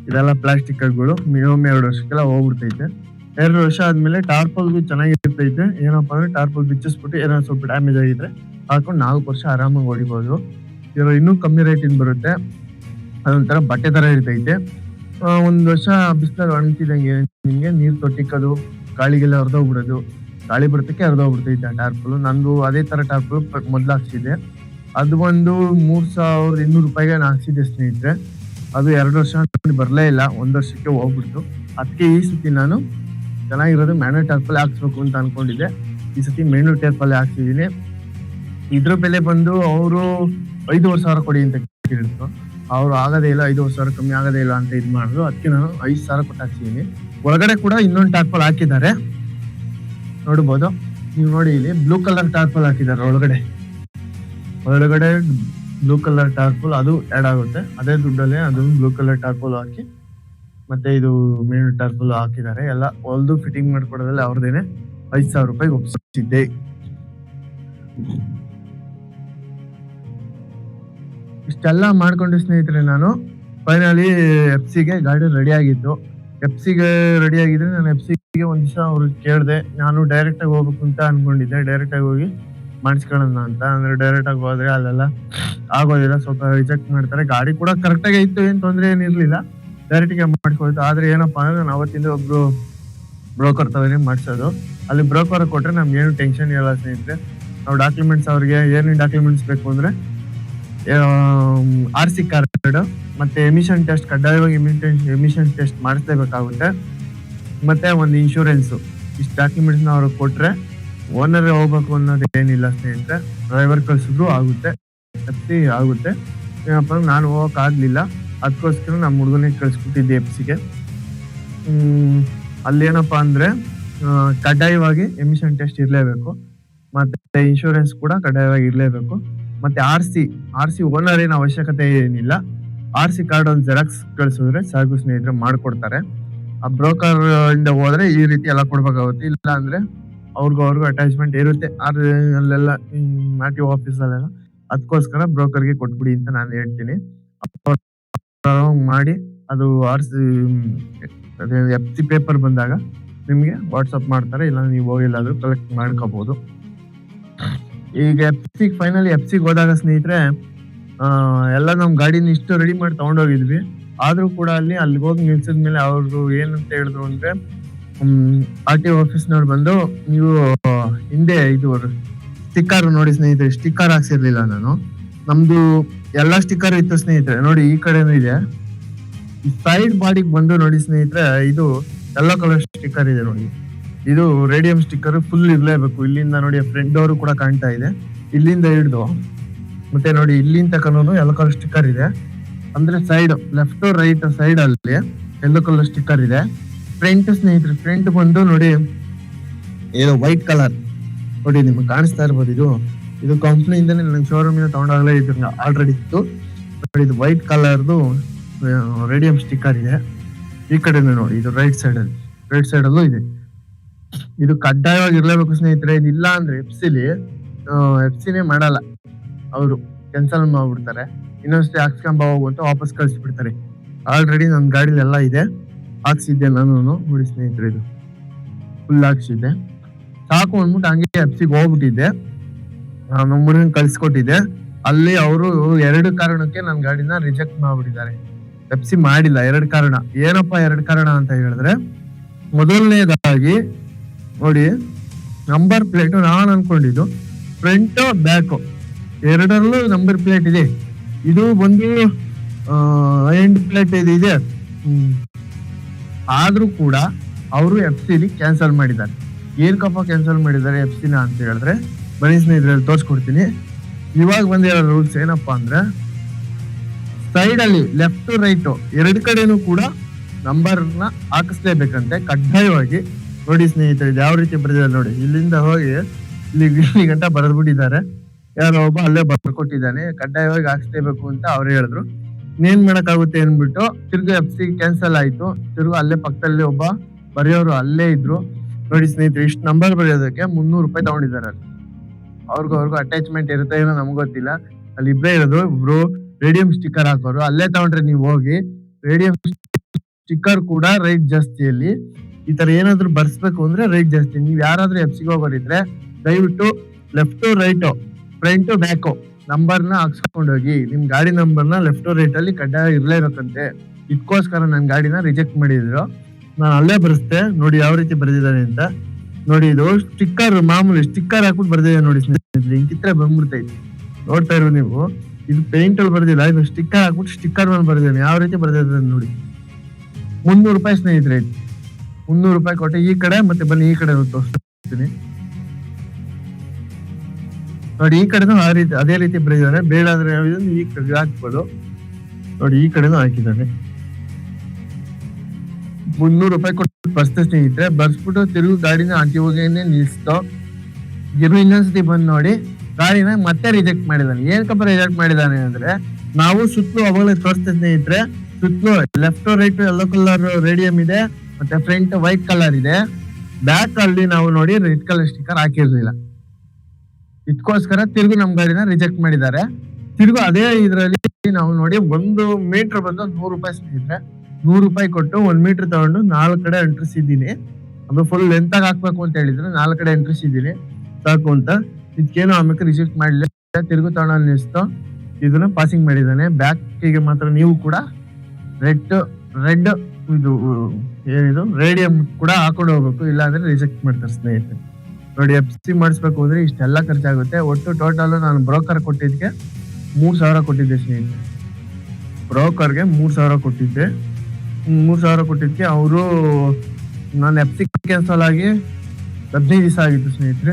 Speaker 1: ಇದೆಲ್ಲ ಪ್ಲಾಸ್ಟಿಕ್ ಹಗ್ಗಳು ಮಿನಿಮಮ್ ಎರಡು ವರ್ಷಕ್ಕೆಲ್ಲ ಹೋಗ್ಬಿಡ್ತೈತೆ. ಎರಡು ವರ್ಷ ಆದ್ಮೇಲೆ ಟಾರ್ಪಲ್ ಚೆನ್ನಾಗಿರ್ತೈತೆ ಏನಪ್ಪಾ ಅಂದ್ರೆ ಟಾರ್ಪಲ್ ಬಿಚ್ಚಿಸ್ಬಿಟ್ಟು ಏನೋ ಸ್ವಲ್ಪ ಡ್ಯಾಮೇಜ್ ಆಗಿದ್ರೆ ಹಾಕೊಂಡು ನಾಲ್ಕು ವರ್ಷ ಆರಾಮಾಗಿ ಹೊಡಿಬೋದು ಇವಾಗ ಇನ್ನೂ ಕಮ್ಮಿ ರೇಟಿಂದ ಬರುತ್ತೆ. ಅದೊಂಥರ ಬಟ್ಟೆ ಥರ ಇರ್ತೈತೆ. ಒಂದು ವರ್ಷ ಬಿಸಿಲಲ್ಲಿ ಒಣಗ್ತಿದಂಗೆ ನಿಮಗೆ ನೀರು ತೊಟ್ಟಿಕ್ಕೋದು, ಗಾಳಿಗೆಲ್ಲ ಹರಿದೋಗ್ಬಿಡೋದು. ಗಾಳಿ ಬರ್ತಕ್ಕೆ ಹರಿದೋಗ್ಬಿಡ್ತೈತೆ ಆ ಟಾರ್ಪಲ್. ನಂದು ಅದೇ ತರ ಟಾರ್ಪಲ್ ಮೊದಲು ಹಾಕ್ಸಿದೆ ಅದು ಒಂದು ಮೂರ್ ಸಾವಿರದ ಇನ್ನೂರು ರೂಪಾಯಿಗೆ ನಾನು ಹಾಕ್ಸಿದ್ದೆ ಸ್ನೇಹಿತರೆ. ಅದು ಎರಡು ವರ್ಷ ಬರಲೇ ಇಲ್ಲ. ಒಂದು ವರ್ಷಕ್ಕೆ ಹೋಗ್ಬಿಡ್ತು. ಅದಕ್ಕೆ ಈ ಸತಿ ನಾನು ಚೆನ್ನಾಗಿರೋದು ಮ್ಯಾನು ಟಾರ್ಪಲ್ ಹಾಕ್ಸ್ಬೇಕು ಅಂತ ಅನ್ಕೊಂಡಿದ್ದೆ. ಈ ಸತಿ ಮೆನು ಟಾರ್ಪಲ್ ಹಾಕ್ಸಿದೀನಿ. ಇದ್ರ ಬೆಲೆ ಬಂದು ಅವರು ಐದೂವರೆ ಸಾವಿರ ಕೊಡಿ ಅಂತ ಕೇಳಿದ್ರು. ಅವ್ರು ಆಗದೇ ಇಲ್ಲ, ಐದೂವರೆ ಸಾವಿರ ಕಮ್ಮಿ ಆಗದೇ ಇಲ್ಲ ಅಂತ ಇದು ಮಾಡಿದ್ರು. ಅದಕ್ಕೆ ನಾನು ಐದು ಸಾವಿರ ಕೊಟ್ಟು ಹಾಕ್ಸಿದ್ದೀನಿ ಒಳಗಡೆ ಕೂಡ ಇನ್ನೊಂದು ಟಾರ್ಪಲ್ ಹಾಕಿದ್ದಾರೆ. ನೋಡ್ಬೋದು. ನೀವು ನೋಡಿ ಇಲ್ಲಿ ಬ್ಲೂ ಕಲರ್ ಟಾರ್ಪಲ್ ಹಾಕಿದ್ದಾರೆ ಒಳಗಡೆ. ಒಳಗಡೆ ಬ್ಲೂ ಕಲರ್ ಟಾರ್ಪಲ್ ಅದು ಆ್ಯಡ್ ಆಗುತ್ತೆ. ಅದೇ ದುಡ್ಡಲ್ಲೇ ಅದನ್ನು ಬ್ಲೂ ಕಲರ್ ಟಾರ್ಪಲ್ ಹಾಕಿ ಮತ್ತೆ ಇದು ಮೇನ್ ಟರ್ಬಲ್ ಹಾಕಿದ್ದಾರೆ. ಎಲ್ಲ ಹೊಲ್ದು ಫಿಟ್ಟಿಂಗ್ ಮಾಡ್ಕೊಡೋದ್ರಲ್ಲಿ ಅವ್ರದೇನೆ ಐದು ಸಾವಿರ ರೂಪಾಯಿಗೆ ಒಪ್ಸಿದ್ದೆ ಇಷ್ಟೆಲ್ಲ ಮಾಡ್ಕೊಂಡು ಸ್ನೇಹಿತರೆ ನಾನು. ಫೈನಲಿ ಎಫ್ ಸಿಗೆ ಗಾಡಿ ರೆಡಿ ಆಗಿತ್ತು ಎಫ್ ಸಿಗೆ ರೆಡಿ ಆಗಿದ್ರೆ ನಾನು ಎಫ್ ಸಿಗೆ ಒಂದ್ ದಿವಸ ಅವ್ರು ಕೇಳಿದೆ, ನಾನು ಡೈರೆಕ್ಟ್ ಆಗಿ ಹೋಗ್ಬೇಕು ಅಂತ ಅನ್ಕೊಂಡಿದ್ದೆ. ಡೈರೆಕ್ಟ್ ಆಗಿ ಹೋಗಿ ಮಾಡಿಸ್ಕೊಳ್ಳೋಣ ಅಂತ. ಅಂದ್ರೆ ಡೈರೆಕ್ಟ್ ಆಗಿ ಹೋದ್ರೆ ಅಲ್ಲೆಲ್ಲ ಆಗೋದಿಲ್ಲ. ಸ್ವಲ್ಪ ರಿಜೆಕ್ಟ್ ಮಾಡ್ತಾರೆ. ಗಾಡಿ ಕೂಡ ಕರೆಕ್ಟಾಗಿ ಇತ್ತು ಏನ್ ತೊಂದ್ರೆ ಏನಿರ್ಲಿಲ್ಲ. ಡೈರೆಕ್ಟ್ಗೆ ಮಾಡ್ಕೊಳ್ತು ಆದ್ರೆ ಏನಪ್ಪಾ ಅಂದ್ರೆ ನಾನು ಅವತ್ತಿಂದ ಒಬ್ರು ಬ್ರೋಕರ್ ತಗೊಂಡು ಮಾಡಿಸೋದು. ಅಲ್ಲಿ ಬ್ರೋಕರ್ ಕೊಟ್ರೆ ನಮ್ಗೆ ಏನು ಟೆನ್ಷನ್ ಇರಲ್ಲ ಸ್ನೇಹಿತರೆ. ನಾವು ಡಾಕ್ಯುಮೆಂಟ್ಸ್ ಅವ್ರಿಗೆ ಏನೇನು ಡಾಕ್ಯುಮೆಂಟ್ಸ್ ಬೇಕು ಅಂದ್ರೆ ಆರ್ ಸಿ ಕಾರ್ಡ್ ಮತ್ತೆ ಎಮಿಷನ್ ಟೆಸ್ಟ್ ಕಡ್ಡಾಯವಾಗಿ ಎಮಿಷನ್ ಟೆಸ್ಟ್ ಮಾಡಿಸ್ಲೇಬೇಕಾಗುತ್ತೆ. ಮತ್ತೆ ಒಂದು ಇನ್ಶೂರೆನ್ಸ್ ಇಷ್ಟು ಡಾಕ್ಯುಮೆಂಟ್ಸ್ ಅವ್ರಿಗೆ ಕೊಟ್ರೆ ಓನರ್ ಹೋಗ್ಬೇಕು ಅನ್ನೋದು ಏನಿಲ್ಲ ಸ್ನೇಹಿತರೆ. ಡ್ರೈವರ್ ಕಳ್ಸಿದ್ರು ಆಗುತ್ತೆ. ತಪ್ಪಿ ಆಗುತ್ತೆ. ಏನಪ್ಪ ನಾನು ಹೋಗಕ್ ಆಗ್ಲಿಲ್ಲ. ಅದಕ್ಕೋಸ್ಕರ ನಮ್ಮ ಹುಡುಗನೇ ಕಳಿಸ್ಬಿಟ್ಟಿದ್ದೆ ಎಪ್ಸಿಗೆ ಅಲ್ಲೇನಪ್ಪ ಅಂದ್ರೆ ಕಡ್ಡಾಯವಾಗಿ ಎಮಿಷನ್ ಟೆಸ್ಟ್ ಇರಲೇಬೇಕು. ಮತ್ತೆ ಇನ್ಶೂರೆನ್ಸ್ ಕೂಡ ಕಡ್ಡಾಯವಾಗಿ ಇರಲೇಬೇಕು. ಮತ್ತೆ R C R C owner ಏನು ಅವಶ್ಯಕತೆ ಏನಿಲ್ಲ. ಆರ್ ಸಿ ಕಾರ್ಡ್ ಒಂದು ಜೆರಾಕ್ಸ್ ಕಳಿಸಿದ್ರೆ ಸಾಕು ಸ್ನೇಹಿತರೆ ಮಾಡಿಕೊಡ್ತಾರೆ. ಆ ಬ್ರೋಕರ್ ಇಂದ ಹೋದ್ರೆ ಈ ರೀತಿ ಎಲ್ಲ ಕೊಡ್ಬೇಕಾಗುತ್ತೆ. ಇಲ್ಲ ಅಂದ್ರೆ ಅವ್ರಿಗೂ ಅವ್ರಿಗೂ ಅಟ್ಯಾಚ್ಮೆಂಟ್ ಇರುತ್ತೆ. ಆರ್ ಅಲ್ಲೆಲ್ಲ ಆರ್ ಟಿ ಆಫೀಸಲ್ಲೆಲ್ಲ ಅದಕ್ಕೋಸ್ಕರ ಬ್ರೋಕರ್ಗೆ ಕೊಟ್ಬಿಡಿ ಅಂತ ನಾನು ಹೇಳ್ತೀನಿ. ಮಾಡಿ ಅದು R C F C paper ಬಂದಾಗ ನಿಮಗೆ ವಾಟ್ಸಪ್ ಮಾಡ್ತಾರೆ ಇಲ್ಲ ನೀವು ಹೋಗಿಲ್ಲಾದ್ರೂ ಕಲೆಕ್ಟ್ ಮಾಡ್ಕೋಬಹುದು ಈಗ ಎಫ್ ಸಿ ಫೈನಲಿ ಎಫ್ ಸಿಗೆ ಹೋದಾಗ ಸ್ನೇಹಿತರೆ ಎಲ್ಲ ನಮ್ಮ ಗಾಡಿನ ಇಷ್ಟು ರೆಡಿ ಮಾಡಿ ತಗೊಂಡೋಗಿದ್ವಿ. ಆದರೂ ಕೂಡ ಅಲ್ಲಿ ಅಲ್ಲಿಗೆ ಹೋಗಿ ನಿಲ್ಸಿದ್ಮೇಲೆ ಅವ್ರದ್ದು ಏನಂತ ಹೇಳಿದ್ರು ಅಂದ್ರೆ ಆರ್ ಟಿ ಆಫೀಸ್ನವ್ರು ಬಂದು ನೀವು ಹಿಂದೆ ಇದು, ಸ್ಟಿಕ್ಕರ್ ನೋಡಿ ಸ್ನೇಹಿತರೆ, ಸ್ಟಿಕ್ಕರ್ ಹಾಕ್ಸಿರ್ಲಿಲ್ಲ ನಾನು. ನಮ್ದು ಎಲ್ಲಾ ಸ್ಟಿಕ್ಕರ್ ಇತ್ತು ಸ್ನೇಹಿತರೆ. ನೋಡಿ, ಈ ಕಡೆನೂ ಇದೆ. ಸೈಡ್ ಬಾಡಿಗೆ ಬಂದು ನೋಡಿ ಸ್ನೇಹಿತರೆ, ಇದು ಎಲ್ಲೋ ಕಲರ್ ಸ್ಟಿಕ್ಕರ್ ಇದೆ ನೋಡಿ. ಇದು ರೇಡಿಯಂ ಸ್ಟಿಕ್ಕರ್ ಫುಲ್ ಇರಲೇಬೇಕು. ಇಲ್ಲಿಂದ ನೋಡಿ ಫ್ರಂಟ್ ಡೋರ್ ಕೂಡ ಕಾಣ್ತಾ ಇದೆ. ಇಲ್ಲಿಂದ ಹಿಡಿದು. ಮತ್ತೆ ನೋಡಿ, ಇಲ್ಲಿಂದ ತನಕನೂ ಎಲ್ಲೋ ಕಲರ್ ಸ್ಟಿಕ್ಕರ್ ಇದೆ. ಅಂದ್ರೆ ಸೈಡ್ ಲೆಫ್ಟ್ ರೈಟ್ ಸೈಡ್ ಅಲ್ಲಿ ಎಲ್ಲೋ ಕಲರ್ ಸ್ಟಿಕ್ಕರ್ ಇದೆ. ಫ್ರಂಟ್ ಸ್ನೇಹಿತರೆ ಫ್ರಂಟ್ ಬಂದು ನೋಡಿ ಏನು ವೈಟ್ ಕಲರ್ ನೋಡಿ, ನಿಮ್ಗೆ ಕಾಣಿಸ್ತಾ ಇರ್ಬೋದು ಇದು. ಇದು ಕಂಪ್ನಿಯಿಂದನೇ ನನಗೆ ಶೋರೂಮ್ ಇಂದ ತಗೊಂಡಾಗಲೇ ಇದ್ರ ಆಲ್ರೆಡಿ ಇತ್ತು. ಇದು ವೈಟ್ ಕಲರ್ದು ರೇಡಿಯಂ ಸ್ಟಿಕ್ಕರ್ ಇದೆ. ಈ ಕಡೆನೂ ನೋಡಿ, ಇದು ರೈಟ್ ಸೈಡ್ ಅಲ್ಲಿ. ರೈಟ್ ಸೈಡ್ ಅಲ್ಲೂ ಇದೆ. ಇದು ಕಡ್ಡಾಯವಾಗಿ ಇರಲೇಬೇಕು ಸ್ನೇಹಿತರೆ, ಇದಿಲ್ಲ ಅಂದ್ರೆ ಎಫ್ಸಿಲಿ ಎಫ್ಸಿನೇ ಎಫ್ ಸಿನೇ ಮಾಡಲ್ಲ. ಅವರು ಕ್ಯಾನ್ಸಲ್ ಮಾಡ್ಬಿಡ್ತಾರೆ. ಇನ್ನೊಂದ್ಸತಿ ಹಾಕ್ಸ್ಕೊಂಬ ಹೋಗು ಅಂತ ವಾಪಸ್ ಕಳಿಸ್ಬಿಡ್ತಾರೆ. ಆಲ್ರೆಡಿ ನನ್ನ ಗಾಡಿಲಿ ಎಲ್ಲ ಇದೆ. ಹಾಕ್ಸಿದ್ದೆ ನಾನು ನೋಡಿ ಸ್ನೇಹಿತರೆ ಇದು. ಫುಲ್ ಹಾಕ್ಸಿದ್ದೆ. ಸಾಕು ಅಂದ್ಬಿಟ್ಟು ಹಂಗೆ ಎಫ್ಸಿಗೆ ಹೋಗ್ಬಿಟ್ಟಿದ್ದೆ. ನಮ್ಮ ಕಳ್ಸಿಕೊಟ್ಟಿದೆ ಅಲ್ಲಿ ಅವರು ಎರಡು ಕಾರಣಕ್ಕೆ ನನ್ನ ಗಾಡಿನ ರಿಜೆಕ್ಟ್ ಮಾಡ್ಬಿಟ್ಟಿದ್ದಾರೆ. ಎಫ್ ಸಿ ಮಾಡಿಲ್ಲ, ಎರಡು ಕಾರಣ. ಏನಪ್ಪ ಎರಡು ಕಾರಣ ಅಂತ ಹೇಳಿದ್ರೆ, ಮೊದಲನೇದಾಗಿ ನೋಡಿ ನಂಬರ್ ಪ್ಲೇಟು ನಾನು ಅನ್ಕೊಂಡಿದ್ದು ಫ್ರಂಟ್ ಬ್ಯಾಕ್ ಎರಡರಲ್ಲೂ ನಂಬರ್ ಪ್ಲೇಟ್ ಇದೆ. ಇದು ಬಂದು ಎಂಡ್ ಪ್ಲೇಟ್ ಇದು. ಆದ್ರೂ ಕೂಡ ಅವರು ಎಫ್ ಸಿಲಿ ಕ್ಯಾನ್ಸಲ್ ಮಾಡಿದ್ದಾರೆ. ಏನಕ್ಕಪ್ಪ ಕ್ಯಾನ್ಸಲ್ ಮಾಡಿದ್ದಾರೆ ಎಫ್ ಸಿನ ಅಂತ ಹೇಳಿದ್ರೆ ಬನ್ನಿ ಸ್ನೇಹಿತರಲ್ಲಿ ತೋರಿಸ್ಕೊಡ್ತೀನಿ. ಇವಾಗ ಬಂದಿರೋ ರೂಲ್ಸ್ ಏನಪ್ಪಾ ಅಂದ್ರೆ ಸೈಡ್ ಅಲ್ಲಿ ಲೆಫ್ಟ್ ರೈಟ್ ಎರಡು ಕಡೆನೂ ಕೂಡ ನಂಬರ್ನ ಹಾಕಿಸ್ಲೇಬೇಕಂತೆ ಕಡ್ಡಾಯವಾಗಿ. ನೋಡಿ ಸ್ನೇಹಿತರೆ, ಇದು ಯಾವ ರೀತಿ ಬರೆದಿದ್ದಾರೆ ನೋಡಿ. ಇಲ್ಲಿಂದ ಹೋಗಿ ಇಲ್ಲಿ ಇಲ್ಲಿ ಗಂಟ ಬರೆದ್ಬಿಟ್ಟಿದ್ದಾರೆ. ಯಾರೋ ಒಬ್ಬ ಅಲ್ಲೇ ಬರ್ಕೊಟ್ಟಿದ್ದಾನೆ. ಕಡ್ಡಾಯವಾಗಿ ಹಾಕಿಸ್ಲೇಬೇಕು ಅಂತ ಅವ್ರು ಹೇಳಿದ್ರು. ಇನ್ನೇನ್ ಮಾಡಕ್ಕಾಗುತ್ತೆ ಅಂದ್ಬಿಟ್ಟು ತಿರ್ಗಿ ಎಫ್ ಸಿ ಕ್ಯಾನ್ಸಲ್ ಆಯ್ತು. ತಿರ್ಗು ಅಲ್ಲೇ ಪಕ್ಕದಲ್ಲಿ ಒಬ್ಬ ಬರೆಯೋರು ಅಲ್ಲೇ ಇದ್ರು. ನೋಡಿ ಸ್ನೇಹಿತರೆ, ಇಷ್ಟು ನಂಬರ್ ಬರೆಯೋದಕ್ಕೆ ಮುನ್ನೂರು ರೂಪಾಯಿ ತಗೊಂಡಿದ್ದಾರೆ ಅಲ್ಲಿ. ಅವ್ರಿಗೂ ಅವ್ರಿಗೂ ಅಟ್ಯಾಚ್ಮೆಂಟ್ ಇರುತ್ತೆ ಏನೋ ನಮ್ಗೆ ಗೊತ್ತಿಲ್ಲ. ಅಲ್ಲಿ ಇಬ್ಬರೇ ಇರೋದು, ಇಬ್ರು ರೇಡಿಯಂ ಸ್ಟಿಕ್ಕರ್ ಹಾಕೋರು. ಅಲ್ಲೇ ತಗೊಂಡ್ರೆ ನೀವು ಹೋಗಿ ರೇಡಿಯಂ ಸ್ಟಿಕ್ಕರ್ ಕೂಡ ರೈಟ್ ಜಾಸ್ತಿಯಲ್ಲಿ ಈ ತರ ಏನಾದ್ರು ಬರ್ಸ್ಬೇಕು ಅಂದ್ರೆ ರೈಟ್ ಜಾಸ್ತಿ. ನೀವ್ ಯಾರಾದ್ರೂ ಎಫ್ ಸಿಗೆ ಹೋಗೋರಿದ್ರೆ ದಯವಿಟ್ಟು ಲೆಫ್ಟು ರೈಟ್ ಫ್ರಂಟ್ ಬ್ಯಾಕ್ ನಂಬರ್ನ ಹಾಕ್ಸ್ಕೊಂಡು ಹೋಗಿ. ನಿಮ್ ಗಾಡಿ ನಂಬರ್ನ ಲೆಫ್ಟ್ ರೈಟ್ ಅಲ್ಲಿ ಕಡ್ಡಾಯ ಇರ್ಲೇಬೇಕಂತೆ ಇದಕ್ಕೋಸ್ಕರ ನನ್ನ ಗಾಡಿನ ರಿಜೆಕ್ಟ್ ಮಾಡಿದ್ರು. ನಾನು ಅಲ್ಲೇ ಬರೆಸ್ತೆ ನೋಡಿ ಯಾವ ರೀತಿ ಬರೆದಿದ್ದಾನೆ ಅಂತ. ನೋಡಿ, ಇದು ಸ್ಟಿಕ್ಕರ್ ಮಾಮೂಲಿ ಸ್ಟಿಕ್ಕರ್ ಹಾಕ್ಬಿಟ್ಟು ಬರ್ದಿದೆ ನೋಡಿ ಸ್ನೇಹಿತರೆ ಹಿಂಗಿದ್ರೆ ಬಂದ್ಬಿಡ್ತೈತಿ ನೋಡ್ತಾ ಇರೋ ನೀವು. ಇದು ಪೇಂಟ್ ಅಲ್ಲಿ ಬರ್ದಿಲ್ಲ, ಇದು ಸ್ಟಿಕ್ಕರ್ ಹಾಕ್ಬಿಟ್ಟು ಸ್ಟಿಕ್ಕರ್ ಮೇಲೆ ಬರ್ದಿದ್ದಾನೆ. ಯಾವ ರೀತಿ ಬರ್ದಿದ್ದಾನೆ ನೋಡಿ. ಮುನ್ನೂರು ರೂಪಾಯಿ ಸ್ನೇಹಿತರೆ ಇದು. ಮುನ್ನೂರು ರೂಪಾಯಿ ಕೊಟ್ಟೆ. ಈ ಕಡೆ ಮತ್ತೆ ಬನ್ನಿ, ಈ ಕಡೆ ತೋರಿಸ್ತೀನಿ. ನೋಡಿ, ಈ ಕಡೆನೂ ಆ ರೀತಿ, ಅದೇ ರೀತಿ ಬರೆದಿದ್ದಾರೆ. ಬೇಡ ಅಂದ್ರೆ ಈ ಕಡೆ ಹಾಕ್ಬೋದು. ನೋಡಿ, ಈ ಕಡೆನೂ ಹಾಕಿದ್ದಾನೆ. ಮುನ್ನೂರು ರೂಪಾಯಿ ಕೊಟ್ಟು ಬಸ್ತ ಸ್ನೇಹಿತರೆ ಬರ್ಸ್ಬಿಟ್ಟು ತಿರುಗಿ ಗಾಡಿನ ಆಂಟಿ ಹೋಗೇನೆ ನಿಲ್ಸ್ತೋ. ಇರು ಇನ್ನೊಂದ್ಸತಿ ಬಂದು ನೋಡಿ, ಗಾಡಿನ ಮತ್ತೆ ರಿಜೆಕ್ಟ್ ಮಾಡಿದಾನೆ. ಏನಕ್ಕಪ್ಪ ರಿಜೆಕ್ಟ್ ಮಾಡಿದಾನೆ ಅಂದ್ರೆ, ನಾವು ಸುತ್ತಲೂ ಅವಾಗಲೇ ತೋರಿಸ್ತಾ ಸ್ನೇಹಿತರೆ ಸುತ್ತಲೂ left right yellow colour radium ಇದೆ, ಮತ್ತೆ ಫ್ರಂಟ್ ವೈಟ್ ಕಲರ್ ಇದೆ. ಬ್ಯಾಕ್ ಅಲ್ಲಿ ನಾವು ನೋಡಿ ರೆಡ್ ಕಲರ್ ಸ್ಟಿಕ್ಕರ್ ಹಾಕಿರ್ಲಿಲ್ಲ. ಇದಕ್ಕೋಸ್ಕರ ತಿರುಗು ನಮ್ ಗಾಡಿನ ರಿಜೆಕ್ಟ್ ಮಾಡಿದ್ದಾರೆ. ತಿರುಗು ಅದೇ ಇದ್ರಲ್ಲಿ ನಾವು ನೋಡಿ ಒಂದು ಮೀಟರ್ ಬಂದು ನೂರು ರೂಪಾಯಿ ಸ್ನೇಹಿತರೆ ನೂರು ರೂಪಾಯಿ ಕೊಟ್ಟು ಒಂದ್ ಮೀಟರ್ ತಗೊಂಡು ನಾಲ್ಕು ಕಡೆ ಅಂಟಿಸಿದ್ದೀನಿ ಅದು ಫುಲ್ ಲೆಂತ್ ಆಗಿ ಹಾಕ್ಬೇಕು ಅಂತ ಹೇಳಿದ್ರೆ. ನಾಲ್ಕು ಕಡೆ ಅಂಟಿಸಿದ್ದೀನಿ ಸಾಕು ಅಂತ. ಇದಕ್ಕೇನು ಆಮೇಲೆ ರಿಜೆಕ್ಟ್ ಮಾಡಲಿಲ್ಲ ತಿರುಗು ತಗೊಂಡು ನಿಲ್ಸ್ತು ಇದನ್ನ ಪಾಸಿಂಗ್ ಮಾಡಿದ್ದಾನೆ. ಬ್ಯಾಕಿಗೆ ಮಾತ್ರ ನೀವು ಕೂಡ ರೆಡ್ ರೆಡ್ ಇದು, ಏನಿದು? ರೇಡಿಯಂ ಕೂಡ ಹಾಕೊಂಡು ಹೋಗ್ಬೇಕು. ಇಲ್ಲಾಂದ್ರೆ ರಿಜೆಕ್ಟ್ ಮಾಡ್ತಾರೆ ಸ್ನೇಹಿತರೆ. ನೋಡಿ ಎಫ್ ಸಿ ಮಾಡಿಸ್ಬೇಕು ಅಂದ್ರೆ ಇಷ್ಟೆಲ್ಲ ಖರ್ಚಾಗುತ್ತೆ. ಒಟ್ಟು ಟೋಟಲ್ ನಾನು ಬ್ರೋಕರ್ ಕೊಟ್ಟಿದ್ದಕ್ಕೆ ಮೂರ್ ಸಾವಿರ ಕೊಟ್ಟಿದ್ದೆ ಸ್ನೇಹಿತರೆ. ಬ್ರೋಕರ್ಗೆ ಮೂರು ಸಾವಿರ ಕೊಟ್ಟಿದ್ದೆ. ಮೂರ್ ಸಾವಿರ ಕೊಟ್ಟಿದ್ದಕ್ಕೆ ಅವರು ನಾನು ಎಫ್ ಸಿ ಕ್ಯಾನ್ಸಲ್ ಆಗಿ ಹದಿನೈದು ದಿವಸ ಆಗಿತ್ತು ಸ್ನೇಹಿತರೆ.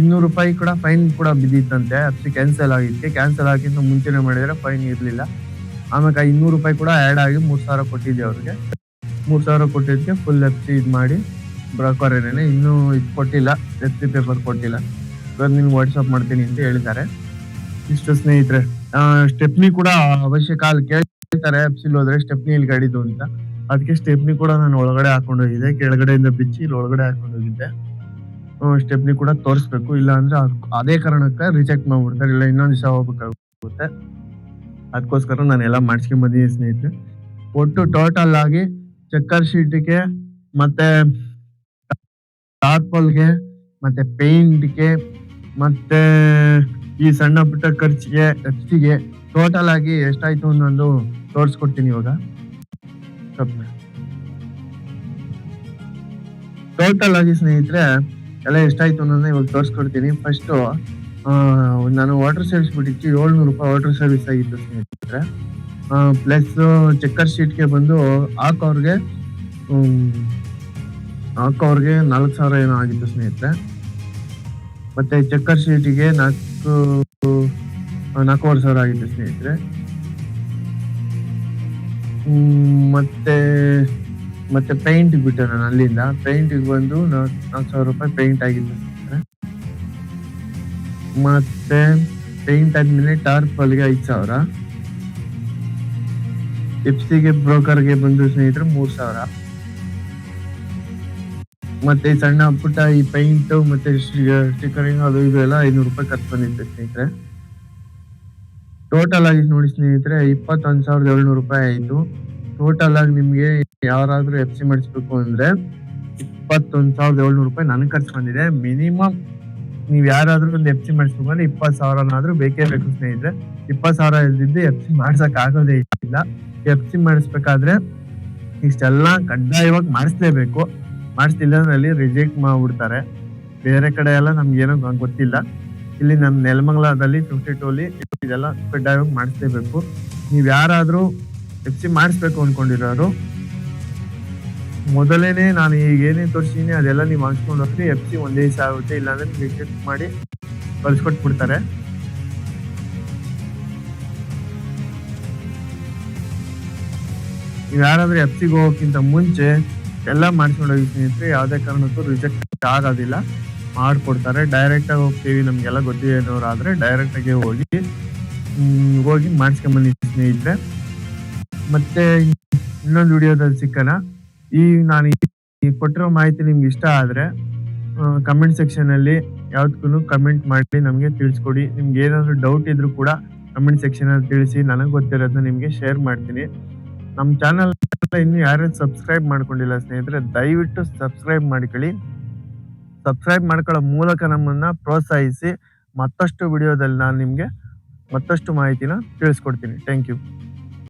Speaker 1: ಇನ್ನೂರು ರೂಪಾಯಿ ಕೂಡ ಫೈನ್ ಕೂಡ ಬಿದ್ದಿತ್ತಂತೆ. ಎಫ್ ಸಿ ಕ್ಯಾನ್ಸಲ್ ಆಗಿದ್ದಕ್ಕೆ ಕ್ಯಾನ್ಸಲ್ ಆಗಿಂತ ಮುಂಚೆನೆ ಮಾಡಿದರೆ ಫೈನ್ ಇರಲಿಲ್ಲ. ಆಮೇಲೆ ಇನ್ನೂರು ರೂಪಾಯಿ ಕೂಡ ಆ್ಯಡ್ ಆಗಿ ಮೂರು ಸಾವಿರ ಕೊಟ್ಟಿದ್ದೆ ಅವ್ರಿಗೆ. ಮೂರು ಸಾವಿರ ಕೊಟ್ಟಿದ್ದಕ್ಕೆ ಫುಲ್ ಎಫ್ ಸಿ ಇದು ಮಾಡಿ ಬ್ರೋಕರ್ ಏನೇನೆ ಇನ್ನೂ ಇದು ಕೊಟ್ಟಿಲ್ಲ. ಎಫ್ ಸಿ ಪೇಪರ್ ಕೊಟ್ಟಿಲ್ಲ. ಇವಾಗ ನಿಮ್ಗೆ ವಾಟ್ಸಪ್ ಮಾಡ್ತೀನಿ ಅಂತ ಹೇಳಿದ್ದಾರೆ. ಇಷ್ಟು ಸ್ನೇಹಿತರೆ. ಸ್ಟೆಪ್ನಿ ಕೂಡ ಅವಶ್ಯಕ ಕಾಲ್ ಕೇಳ್ತಾರೆ ಎಫ್ ಸಿಲ್ ಹೋದ್ರೆ ಸ್ಟೆಪ್ನಿ ಇಲ್ಲಿ ಗಾಡಿದು ಅಂತ. ಅದಕ್ಕೆ ಸ್ಟೆಪ್ನಿ ಕೂಡ ನಾನು ಒಳಗಡೆ ಹಾಕೊಂಡು ಹೋಗಿದ್ದೆ ಕೆಳಗಡೆಯಿಂದ ಬಿಚ್ಚಿ ಇಲ್ಲಿ ಒಳಗಡೆ ಹಾಕೊಂಡು ಹೋಗಿದ್ದೆ ಸ್ಟೆಪ್ನಿ ಕೂಡ ತೋರಿಸ್ಬೇಕು ಇಲ್ಲ ಅಂದ್ರೆ ಅದೇ ಕಾರಣಕ್ಕೆ ರಿಜೆಕ್ಟ್ ಮಾಡ್ಬಿಡ್ತಾರೆ, ಇಲ್ಲ ಇನ್ನೊಂದು ದಿವಸ ಹೋಗ್ಬೇಕಾಗುತ್ತೆ. ಅದಕ್ಕೋಸ್ಕರ ನಾನು ಎಲ್ಲ ಮಾಡಿಸ್ಕೊಂಡ್ ಬಂದಿದ್ದೀನಿ ಸ್ನೇಹಿತರೆ. ಒಟ್ಟು ಟೋಟಲ್ ಆಗಿ ಚಕ್ಕರ್ ಶೀಟ್ಗೆ ಮತ್ತೆ ಟಾರ್ಪಲ್ಗೆ ಮತ್ತೆ ಪೇಂಟ್ಗೆ ಮತ್ತೆ ಈ ಸಣ್ಣ ಪುಟ್ಟ ಖರ್ಚಿಗೆ ಖರ್ಚಿಗೆ ಟೋಟಲ್ ಆಗಿ ಎಷ್ಟಾಯ್ತು ಅನ್ನೋದು ತೋರಿಸ್ಕೊಡ್ತೀನಿ ಇವಾಗ. ಟೋಟಲ್ ಆಗಿ ಸ್ನೇಹಿತರೆ, ಎಲ್ಲ ಎಷ್ಟಾಯ್ತು ಅನ್ನೋದನ್ನ ಇವಾಗ ತೋರಿಸ್ಕೊಡ್ತೀನಿ. ಫಸ್ಟ್ ನಾನು ವಾಟರ್ ಸರ್ವಿಸ್ ಬಿಟ್ಟಿತ್ತು ಏಳ್ನೂರು ರೂಪಾಯಿ ವಾಟರ್ ಸರ್ವಿಸ್ ಆಗಿತ್ತು ಸ್ನೇಹಿತರೆ. ಪ್ಲಸ್ ಚೆಕ್ಕರ್ ಶೀಟ್ಗೆ ಬಂದು ಹಾಕೋರ್ಗೆ ಹಾಕೋರ್ಗೆ ನಾಲ್ಕು ಸಾವಿರ ಏನೋ ಆಗಿತ್ತು ಸ್ನೇಹಿತರೆ. ಮತ್ತೆ ಚೆಕ್ಕರ್ ಶೀಟಿಗೆ ನಾಲ್ಕು, ನಾಲ್ಕೂವರೆ ಸಾವಿರ ಆಗಿತ್ತು ಸ್ನೇಹಿತರೆ. ಮತ್ತೆ ಮತ್ತೆ ಪೇಂಟ್ ಬಿಟ್ಟೆ ನಾನು ಅಲ್ಲಿಂದ. ಪೇಂಟಿಗೆ ಬಂದು ನಾಲ್ಕು ಸಾವಿರ ರೂಪಾಯಿ ಪೇಂಟ್ ಆಗಿದ್ದೆ. ಮತ್ತೆ ಪೇಂಟ್ ಆದ್ಮೇಲೆ ಟಾರ್ಪಲ್ಗೆ ಐದು ಸಾವಿರ. ಎಫ್ಸಿಗೆ ಬ್ರೋಕರ್ಗೆ ಬಂದು ಸ್ನೇಹಿತರು ಮೂರು ಸಾವಿರ. ಮತ್ತೆ ಸಣ್ಣ ಪುಟ್ಟ ಈ ಪೈಂಟ್ ಮತ್ತೆ ಸ್ಟಿಕರಿಂಗ್ ಅದು ಇದು ಎಲ್ಲ ಐನೂರು ರೂಪಾಯಿ ಖರ್ಚು ಬಂದಿತ್ತು ಸ್ನೇಹಿತರೆ. ಟೋಟಲ್ ಆಗಿ ನೋಡಿ ಸ್ನೇಹಿತರೆ, ಇಪ್ಪತ್ತೊಂದು ಸಾವಿರದ ಏಳ್ನೂರು ರೂಪಾಯಿ ಆಯ್ತು. ಟೋಟಲ್ ಆಗಿ ನಿಮ್ಗೆ ಯಾರಾದ್ರೂ ಎಫ್ ಸಿ ಮಾಡಿಸ್ಬೇಕು ಅಂದ್ರೆ ಇಪ್ಪತ್ತೊಂದು ಸಾವಿರದ ಏಳ್ನೂರು ರೂಪಾಯಿ ನನ್ ಖರ್ಚು ಬಂದಿದೆ. ಮಿನಿಮಮ್ ನೀವ್ ಯಾರಾದ್ರೂ ಒಂದು ಎಫ್ ಸಿ ಮಾಡಿಸ್ಬೇಕು ಅಂದ್ರೆ ಇಪ್ಪತ್ತು ಸಾವಿರನಾದ್ರೂ ಬೇಕೇ ಬೇಕು ಸ್ನೇಹಿತರೆ. ಇಪ್ಪತ್ತು ಸಾವಿರ ಇಲ್ದಿದ್ದು ಎಫ್ ಸಿ ಮಾಡ್ಸಕ್ ಆಗೋದೇ ಇಲ್ಲ. ಎಫ್ ಸಿ ಮಾಡಿಸ್ಬೇಕಾದ್ರೆ ಇಷ್ಟೆಲ್ಲ ಕಡ್ಡಾಯವಾಗಿ ಮಾಡಿಸ್ಲೇಬೇಕು. ಮಾಡಿಸ್ತಿಲ್ಲ ಅಂದ್ರೆ ಅಲ್ಲಿ ರಿಜೆಕ್ಟ್ ಮಾಡ್ಬಿಡ್ತಾರೆ. ಬೇರೆ ಕಡೆ ಎಲ್ಲ ನಮ್ಗೆ ಏನೋ ಗೊತ್ತಿಲ್ಲ. ಇಲ್ಲಿ ನಮ್ಮ ನೆಲಮಂಗಲದಲ್ಲಿ ಫಿಫ್ಟಿ ಅಲ್ಲಿ ಇದೆಲ್ಲ ಕಡ್ಡಾಯವಾಗಿ ಮಾಡಿಸ್ಲೇಬೇಕು. ನೀವು ಯಾರಾದರೂ ಎಫ್ ಸಿ ಮಾಡಿಸ್ಬೇಕು ಅನ್ಕೊಂಡಿರೋರು, ಮೊದಲೇನೆ ನಾನು ಈಗ ಏನೇನು ತೋರಿಸ್ತೀನಿ ಅದೆಲ್ಲ ನೀವು ಮಾಡಿಸ್ಕೊಂಡು ಹೋಗ್ರಿ. ಎಫ್ ಸಿ ಒಂದೇ ದಿವಸ ಆಗುತ್ತೆ, ಇಲ್ಲಾಂದ್ರೆ ರಿಜೆಕ್ಟ್ ಮಾಡಿ ಕಳ್ಸ್ಕೊಟ್ಬಿಡ್ತಾರೆ. ನೀವು ಯಾರಾದರೂ ಎಫ್ ಸಿಗೆ ಹೋಗೋಕ್ಕಿಂತ ಮುಂಚೆ ಎಲ್ಲ ಮಾಡಿಸ್ಕೊಂಡು ಹೋಗಿ ಸ್ನೇಹಿತರೆ, ಯಾವುದೇ ಕಾರಣಕ್ಕೂ ರಿಜೆಕ್ಟ್ ಆಗೋದಿಲ್ಲ. ಮಾಡ್ಕೊಡ್ತಾರೆ. ಡೈರೆಕ್ಟ್ ಆಗಿ ಹೋಗ್ತೀವಿ, ನಮ್ಗೆಲ್ಲ ಗೊತ್ತಿರೋರು ಆದ್ರೆ ಡೈರೆಕ್ಟ್ ಆಗಿ ಹೋಗಿ ಹೋಗಿ ಮಾಡಿಸ್ಕೊಂಬನ್ನಿ ಸ್ನೇಹಿತರೆ. ಮತ್ತೆ ಇನ್ನೊಂದು ವಿಡಿಯೋದಲ್ಲಿ ಸಿಕ್ಕೋಣ ಈ ನಾನು ಕೊಟ್ಟಿರೋ ಮಾಹಿತಿ ನಿಮ್ಗೆ ಇಷ್ಟ ಆದ್ರೆ ಕಮೆಂಟ್ ಸೆಕ್ಷನ್ ಅಲ್ಲಿ ಯಾವ್ದಕ್ಕೂ ಕಮೆಂಟ್ ಮಾಡಿ, ನಮಗೆ ತಿಳಿಸ್ಕೊಡಿ. ನಿಮ್ಗೆ ಏನಾದರೂ ಡೌಟ್ ಇದ್ರು ಕೂಡ ಕಮೆಂಟ್ ಸೆಕ್ಷನ್ ಅಲ್ಲಿ ತಿಳಿಸಿ, ನನಗೆ ಗೊತ್ತಿರೋದನ್ನ ನಿಮಗೆ ಶೇರ್ ಮಾಡ್ತೀನಿ. ನಮ್ಮ ಚಾನಲ್ ಇನ್ನು ಯಾರ್ಯಾರು ಸಬ್ಸ್ಕ್ರೈಬ್ ಮಾಡ್ಕೊಂಡಿಲ್ಲ ಸ್ನೇಹಿತರೆ, ದಯವಿಟ್ಟು ಸಬ್ಸ್ಕ್ರೈಬ್ ಮಾಡ್ಕೊಳ್ಳಿ. ಸಬ್ಸ್ಕ್ರೈಬ್ ಮಾಡ್ಕೊಳ್ಳೋ ಮೂಲಕ ನಮ್ಮನ್ನ ಪ್ರೋತ್ಸಾಹಿಸಿ ಮತ್ತಷ್ಟು ವಿಡಿಯೋದಲ್ಲಿ ನಾನು ನಿಮಗೆ ಮತ್ತಷ್ಟು ಮಾಹಿತಿನ ತಿಳಿಸ್ಕೊಡ್ತೀನಿ. Thank you